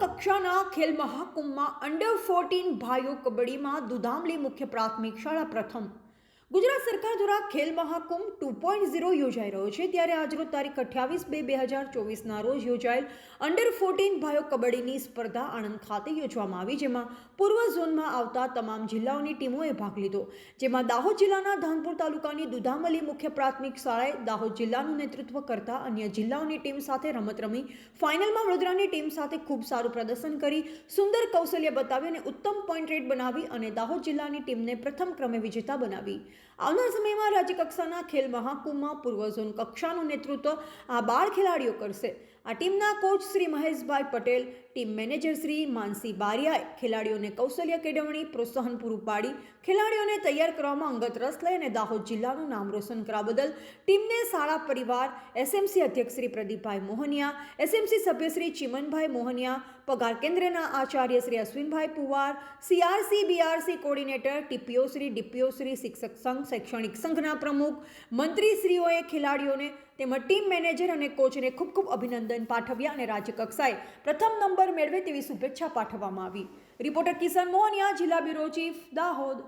કક્ષાના ખેલ મહાકુંભમાં અંડર ફોર્ટીન ભાઈઓ કબડ્ડીમાં દુધામલી મુખ્ય પ્રાથમિક શાળા પ્રથમ. ગુજરાત સરકાર દ્વારા Khel Mahakumbh two point zero યોજાઈ રહ્યો છે. ત્યારે આજરોજ તારીખ અઠ્યાવીસ બે બે હજાર ચોવીસના રોજ યોજાયેલ અંડર ફોર્ટીન ભાઈઓ કબડ્ડીની સ્પર્ધા આણંદ ખાતે યોજવામાં આવી, જેમાં પૂર્વ ઝોનમાં આવતા તમામ જિલ્લાઓની ટીમોએ ભાગ લીધો. જેમાં દાહોદ જિલ્લાના ધાનપુર તાલુકાની દુધામલી મુખ્ય પ્રાથમિક શાળાએ દાહોદ જિલ્લાનું નેતૃત્વ કરતા અન્ય જિલ્લાઓની ટીમ સાથે રમત રમી, ફાઇનલમાં વડોદરાની ટીમ સાથે ખૂબ સારું પ્રદર્શન કરી, સુંદર કૌશલ્ય બતાવી અને ઉત્તમ પોઈન્ટ રેટ બનાવી અને દાહોદ જિલ્લાની ટીમને પ્રથમ ક્રમે વિજેતા બનાવી. આવનાર સમયમાં રાજ્યકક્ષાના ખેલ મહાકુંભમાં પૂર્વ ઝોન કક્ષાનું નેતૃત્વ આ બાળ ખેલાડીઓ કરશે. આ ટીમના coach Shri Maheshbhai Patel, team manager Shri Mansi બારિયાએ ખેલાડીઓને કૌશલ્ય કેળવણી, પ્રોત્સાહન પૂરું પાડી, ખેલાડીઓને તૈયાર કરવામાં અંગત રસ લઈ અને દાહોદ જિલ્લાનું નામ રોશન કરવા બદલ ટીમને શાળા પરિવાર, એસએમસી અધ્યક્ષ શ્રી પ્રદીપભાઈ મોહનિયા, એસએમસી સભ્ય શ્રી ચિમનભાઈ મોહનિયા પગાર કેન્દ્રના Acharya Shri Ashwinbhai Puvar CRC BRC coordinator TPO Shri, DPO Shri, શિક્ષક સંઘ, શૈક્ષણિક સંઘના પ્રમુખ, મંત્રીશ્રીઓએ ખેલાડીઓને તેમજ ટીમ મેનેજર અને કોચને ખૂબ ખૂબ અભિનંદન પાઠવ્યા અને રાજ્યકક્ષાએ પ્રથમ નંબર મેળવે તેવી શુભેચ્છા પાઠવવામાં આવી. રિપોર્ટર કિશન મોહનિયા, જિલ્લા બ્યુરો ચીફ, દાહોદ.